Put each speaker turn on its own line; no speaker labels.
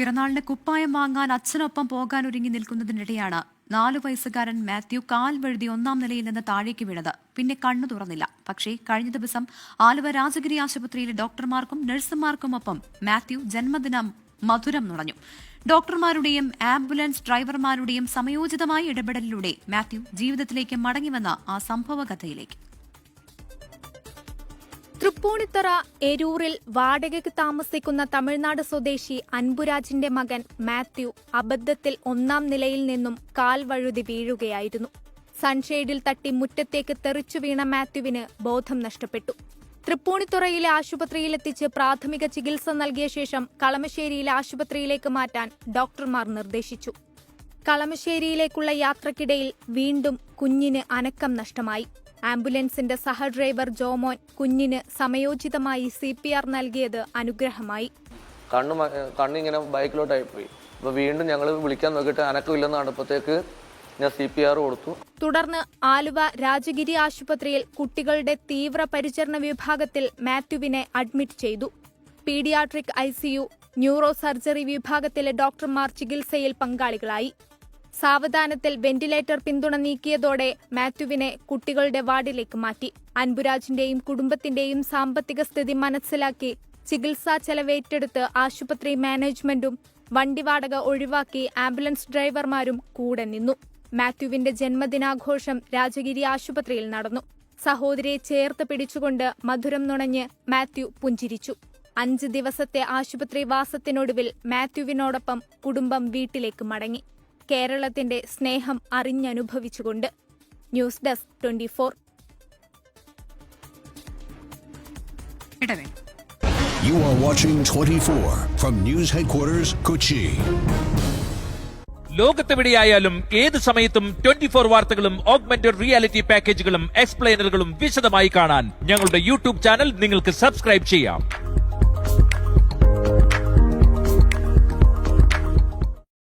പിറന്നാളിന് കുപ്പായം വാങ്ങാൻ അച്ഛനൊപ്പം പോകാൻ ഒരുങ്ങി നിൽക്കുന്നതിനിടെയാണ് നാലു വയസ്സുകാരൻ മാത്യു കാൽ വഴുതി ഒന്നാം നിലയിൽ നിന്ന് താഴേക്ക് വീണത്. പിന്നെ കണ്ണു തുറന്നില്ല. പക്ഷേ കഴിഞ്ഞ ദിവസം ആലുവ രാജഗിരി ആശുപത്രിയിലെ ഡോക്ടർമാർക്കും നഴ്സുമാർക്കുമൊപ്പം മാത്യു ജന്മദിനം മധുരം നുറഞ്ഞു ഡോക്ടർമാരുടെയും ആംബുലൻസ് ഡ്രൈവർമാരുടെയും സമയോചിതമായ ഇടപെടലിലൂടെ മാത്യു ജീവിതത്തിലേക്ക് മടങ്ങിവന്ന ആ സംഭവകഥയിലേക്ക്.
തൃപ്പൂണിത്തറ എരൂറിൽ വാടകയ്ക്ക് താമസിക്കുന്ന തമിഴ്നാട് സ്വദേശി അൻപുരാജിന്റെ മകൻ മാത്യു അബദ്ധത്തിൽ ഒന്നാം നിലയിൽ നിന്നും കാൽ വഴുതി വീഴുകയായിരുന്നു. സൺഷെയ്ഡിൽ തട്ടി മുറ്റത്തേക്ക് തെറിച്ചു വീണ മാത്യുവിന് ബോധം നഷ്ടപ്പെട്ടു. തൃപ്പൂണിത്തുറയിലെ ആശുപത്രിയിലെത്തിച്ച് പ്രാഥമിക ചികിത്സ നൽകിയ ശേഷം കളമശ്ശേരിയിലെ ആശുപത്രിയിലേക്ക് മാറ്റാൻ ഡോക്ടർമാർ നിർദ്ദേശിച്ചു. കളമശ്ശേരിയിലേക്കുള്ള യാത്രക്കിടയിൽ വീണ്ടും കുഞ്ഞിന് അനക്കം നഷ്ടമായി. ആംബുലൻസിന്റെ സഹ ഡ്രൈവർ ജോമോൻ കുഞ്ഞിന് സമയോചിതമായി സി പി ആർ നൽകിയത് അനുഗ്രഹമായി.
കണ്ണു കണ്ണിങ്ങനെ ബൈക്കിലോട്ടായി പോയി. അപ്പോൾ വീണ്ടും ഞങ്ങൾ വിളിക്കാൻ നോക്കിയിട്ട് അനക്കമില്ലെന്ന് കണ്ടപ്പോഴത്തേക്ക് ഞാൻ സി പി ആർ കൊടുത്തു.
തുടർന്ന് ആലുവ രാജഗിരി ആശുപത്രിയിൽ കുട്ടികളുടെ തീവ്ര പരിചരണ വിഭാഗത്തിൽ മാത്യുവിനെ അഡ്മിറ്റ് ചെയ്തു. പീഡിയാട്രിക് ഐസിയു ന്യൂറോ സർജറി വിഭാഗത്തിലെ ഡോക്ടർമാർ ചികിത്സയിൽ പങ്കാളികളായി. സാവധാനത്തിൽ വെന്റിലേറ്റർ പിന്തുണ നീക്കിയതോടെ മാത്യുവിനെ കുട്ടികളുടെ വാർഡിലേക്ക് മാറ്റി. അൻപുരാജിന്റെയും കുടുംബത്തിന്റെയും സാമ്പത്തിക സ്ഥിതി മനസ്സിലാക്കി ചികിത്സാ ചെലവേറ്റെടുത്ത് ആശുപത്രി മാനേജ്മെന്റും വണ്ടി വാടക ഒഴിവാക്കി ആംബുലൻസ് ഡ്രൈവർമാരും കൂടെ നിന്നു. മാത്യുവിന്റെ ജന്മദിനാഘോഷം രാജഗിരി ആശുപത്രിയിൽ നടന്നു. സഹോദരിയെ ചേർത്ത് പിടിച്ചുകൊണ്ട് മധുരം നുണഞ്ഞ് മാത്യു പുഞ്ചിരിച്ചു. അഞ്ച് ദിവസത്തെ ആശുപത്രി വാസത്തിനൊടുവിൽ മാത്യുവിനോടൊപ്പം കുടുംബം വീട്ടിലേക്ക് മടങ്ങി. കേരളത്തിന്റെ സ്നേഹം അറിഞ്ഞനുഭവിച്ചുകൊണ്ട് news desk twenty four.
You are watching 24 from News Headquarters, Kochi.
ലോകത്തെവിടെയായാലും ഏത് സമയത്തും ട്വന്റി ഫോർ വാർത്തകളും ഓഗ്മെന്റഡ് റിയാലിറ്റി പാക്കേജുകളും എക്സ്പ്ലെയിനറുകളും വിശദമായി കാണാൻ ഞങ്ങളുടെ യൂട്യൂബ് ചാനൽ നിങ്ങൾക്ക് സബ്സ്ക്രൈബ് ചെയ്യാം.